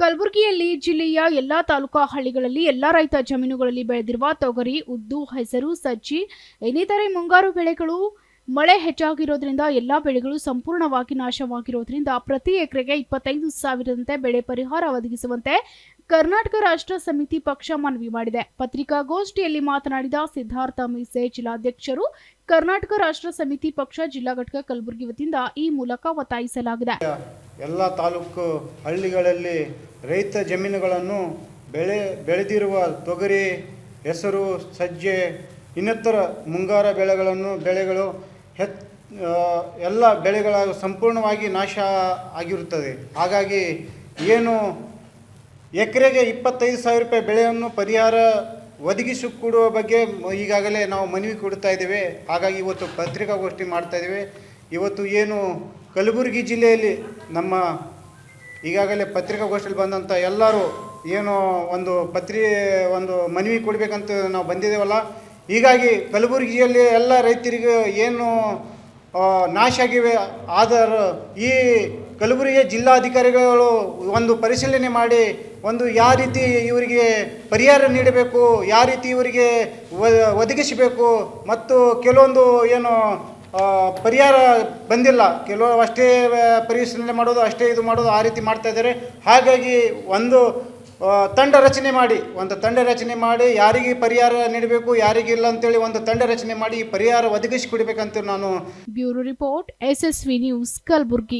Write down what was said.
ಕಲಬುರಗಿಯಲ್ಲಿ ಜಿಲ್ಲೆಯ ಎಲ್ಲಾ ತಾಲೂಕಾ ಹಳ್ಳಿಗಳಲ್ಲಿ ಎಲ್ಲಾ ರೈತ ಜಮೀನುಗಳಲ್ಲಿ ಬೆಳೆದಿರುವ ತೊಗರಿ, ಉದ್ದು, ಹೆಸರು, ಸಜ್ಜಿ, ಇನ್ನಿತರೆ ಮುಂಗಾರು ಬೆಳೆಗಳು ಮಳೆ ಹೆಚ್ಚಾಗಿರೋದ್ರಿಂದ ಎಲ್ಲಾ ಬೆಳೆಗಳು ಸಂಪೂರ್ಣವಾಗಿ ನಾಶವಾಗಿರೋದ್ರಿಂದ ಪ್ರತಿ ಎಕರೆಗೆ ಇಪ್ಪತ್ತೈದು ಸಾವಿರದಂತೆ ಬೆಳೆ ಪರಿಹಾರ ಒದಗಿಸುವಂತೆ ಕರ್ನಾಟಕ ರಾಷ್ಟ್ರ ಸಮಿತಿ ಪಕ್ಷ ಮನವಿ ಮಾಡಿದೆ. ಪತ್ರಿಕಾಗೋಷ್ಠಿಯಲ್ಲಿ ಮಾತನಾಡಿದ ಸಿದ್ಧಾರ್ಥ ಮೀಸೆ ಜಿಲ್ಲಾಧ್ಯಕ್ಷರು, ಕರ್ನಾಟಕ ರಾಷ್ಟ್ರ ಸಮಿತಿ ಪಕ್ಷ ಜಿಲ್ಲಾ ಘಟಕ ಕಲಬುರಗಿ ವತಿಯಿಂದ ಈ ಮೂಲಕ ಒತ್ತಾಯಿಸಲಾಗಿದೆ. ಎಲ್ಲ ತಾಲೂಕು ಹಳ್ಳಿಗಳಲ್ಲಿ ರೈತ ಜಮೀನುಗಳನ್ನು ಬೆಳೆ, ಬೆಳೆದಿರುವ ತೊಗರಿ, ಹೆಸರು, ಸಜ್ಜೆ, ಇನ್ನಿತರ ಮುಂಗಾರ ಬೆಳೆಗಳನ್ನು, ಬೆಳೆಗಳು ಹೆತ್ ಎಲ್ಲ ಬೆಳೆಗಳ ಸಂಪೂರ್ಣವಾಗಿ ನಾಶ ಆಗಿರುತ್ತದೆ. ಹಾಗಾಗಿ ಏನು ಎಕರೆಗೆ ಇಪ್ಪತ್ತೈದು ಸಾವಿರ ರೂಪಾಯಿ ಬೆಳೆಯನ್ನು ಪರಿಹಾರ ಒದಗಿಸಿಕೊಡುವ ಬಗ್ಗೆ ಈಗಾಗಲೇ ನಾವು ಮನವಿ ಕೊಡ್ತಾ ಇದ್ದೇವೆ. ಹಾಗಾಗಿ ಇವತ್ತು ಪತ್ರಿಕಾಗೋಷ್ಠಿ ಮಾಡ್ತಾ ಇದ್ದೇವೆ. ಇವತ್ತು ಏನು ಕಲಬುರಗಿ ಜಿಲ್ಲೆಯಲ್ಲಿ ನಮ್ಮ ಈಗಾಗಲೇ ಪತ್ರಿಕಾಗೋಷ್ಠಿಯಲ್ಲಿ ಬಂದಂಥ ಎಲ್ಲರೂ ಏನು ಒಂದು ಪತ್ರಿ ಒಂದು ಮನವಿ ಕೊಡಬೇಕಂತ ನಾವು ಬಂದಿದ್ದೇವಲ್ಲ, ಹೀಗಾಗಿ ಕಲಬುರಗಿಯಲ್ಲಿ ಎಲ್ಲ ರೈತರಿಗೆ ಏನು ನಾಶ ಆಗಿವೆ. ಆದರೂ ಈ ಕಲಬುರಗಿಯ ಜಿಲ್ಲಾಧಿಕಾರಿಗಳು ಒಂದು ಪರಿಶೀಲನೆ ಮಾಡಿ, ಒಂದು ಯಾವ ರೀತಿ ಇವರಿಗೆ ಪರಿಹಾರ ನೀಡಬೇಕು, ಯಾವ ರೀತಿ ಇವರಿಗೆ ಒದಗಿಸಬೇಕು, ಮತ್ತು ಕೆಲವೊಂದು ಏನು ಪರಿಹಾರ ಬಂದಿಲ್ಲ. ಕೆಲವರು ಅಷ್ಟೇ ಪರಿಶೀಲನೆ ಮಾಡೋದು, ಅಷ್ಟೇ ಇದು ಮಾಡೋದು ಆ ರೀತಿ ಮಾಡ್ತಾ ಇದ್ದಾರೆ. ಹಾಗಾಗಿ ಒಂದು ತಂಡ ರಚನೆ ಮಾಡಿ, ಒಂದು ತಂಡ ರಚನೆ ಮಾಡಿ, ಯಾರಿಗೆ ಪರಿಹಾರ ನೀಡಬೇಕು ಯಾರಿಗಿಲ್ಲ ಅಂತೇಳಿ ಒಂದು ತಂಡ ರಚನೆ ಮಾಡಿ, ಈ ಪರಿಹಾರ ಒದಗಿಸಿಕೊಡ್ಬೇಕಂತ ನಾನು bureau report, SSV news, Kalaburagi.